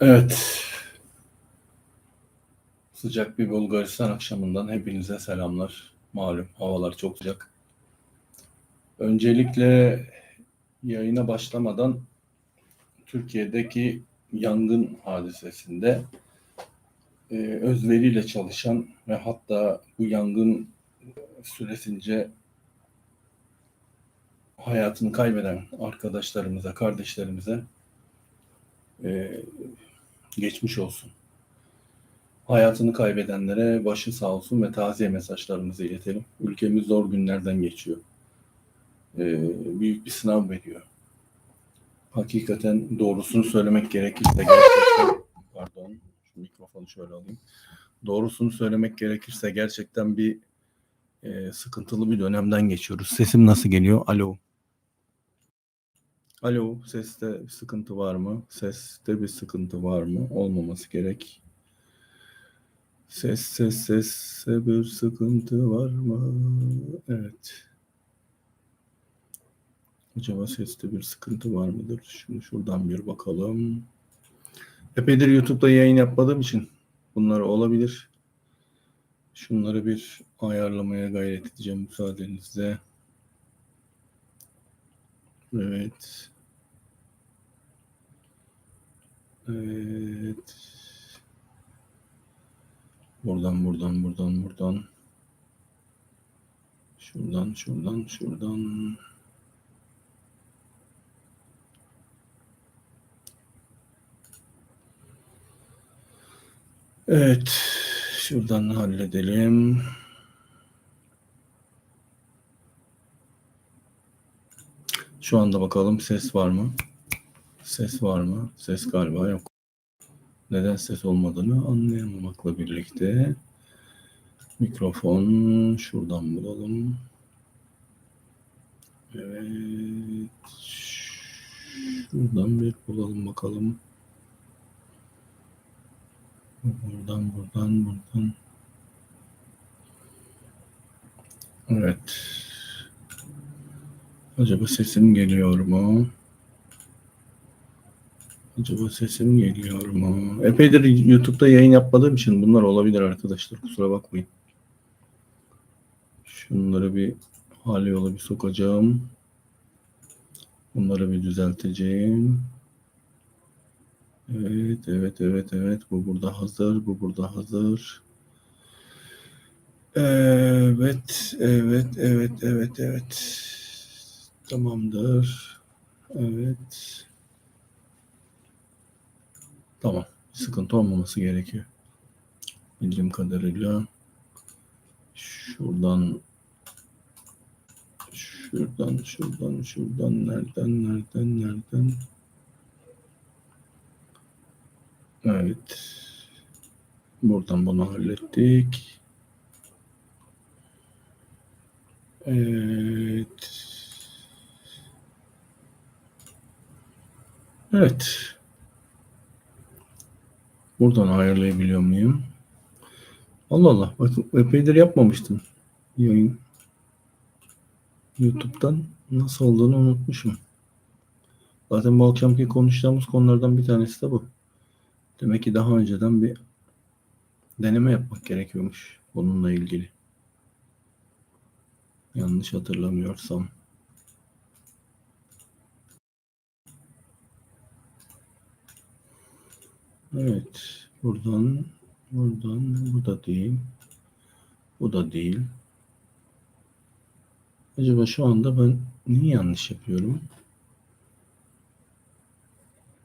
Evet. Sıcak bir Bulgaristan akşamından hepinize selamlar. Malum havalar çok sıcak. Öncelikle yayına başlamadan Türkiye'deki yangın hadisesinde e, özveriyle çalışan ve hatta bu yangın süresince hayatını kaybeden arkadaşlarımıza, kardeşlerimize e, geçmiş olsun. Hayatını kaybedenlere başı sağ olsun ve taziye mesajlarımızı iletelim. Ülkemiz zor günlerden geçiyor. E, büyük bir sınav veriyor. Hakikaten doğrusunu söylemek gerekirse gerçekten pardon şu mikrofonu şöyle alayım. Doğrusunu söylemek gerekirse gerçekten bir e, sıkıntılı bir dönemden geçiyoruz. Sesim nasıl geliyor? Alo. Alo, seste bir sıkıntı var mı? Seste bir sıkıntı var mı? Olmaması gerek. Ses, ses, sesse bir sıkıntı var mı? Evet. Acaba seste bir sıkıntı var mıdır? Şimdi şuradan bir bakalım. Epeydir YouTube'da yayın yapmadığım için bunlar olabilir. Şunları bir ayarlamaya gayret edeceğim müsaadenizle. Evet. Evet. Buradan, buradan, buradan, buradan. Şuradan, şuradan, şuradan. Evet. Şuradan halledelim. Şu anda bakalım ses var mı? Ses var mı? Ses galiba yok. Neden ses olmadığını anlayamamakla birlikte mikrofon şuradan bulalım. Evet. Şuradan bir bulalım bakalım. Buradan, buradan, buradan. Evet. Acaba sesim geliyor mu? Acaba sesim geliyor mu? Epeydir YouTube'da yayın yapmadığım için bunlar olabilir arkadaşlar. Kusura bakmayın. Şunları bir hali yola bir sokacağım. Bunları bir düzelteceğim. Evet, evet, evet, evet. Bu burada hazır, bu burada hazır. Evet, evet, evet, evet, evet. Tamamdır. Evet. Tamam. Sıkıntı olmaması gerekiyor. Bildiğim kadarıyla şuradan şuradan şuradan şuradan nereden nereden nereden Evet. Buradan bunu hallettik. Evet. Evet. Buradan ayarlayabiliyor muyum? Allah Allah. Bakın epeydir yapmamıştım. Yayın. YouTube'dan nasıl olduğunu unutmuşum. Zaten bu akşamki konuşacağımız konulardan bir tanesi de bu. Demek ki daha önceden bir deneme yapmak gerekiyormuş bununla ilgili. Yanlış hatırlamıyorsam. Evet. Buradan buradan bu da değil. Bu da değil. Acaba şu anda ben niye yanlış yapıyorum?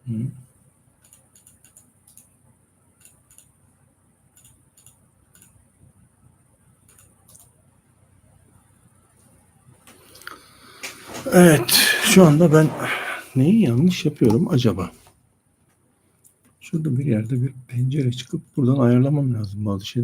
Hı? Evet, şu anda ben neyi yanlış yapıyorum acaba? Şurada bir yerde bir pencere çıkıp buradan ayarlamam lazım bazı şeyleri.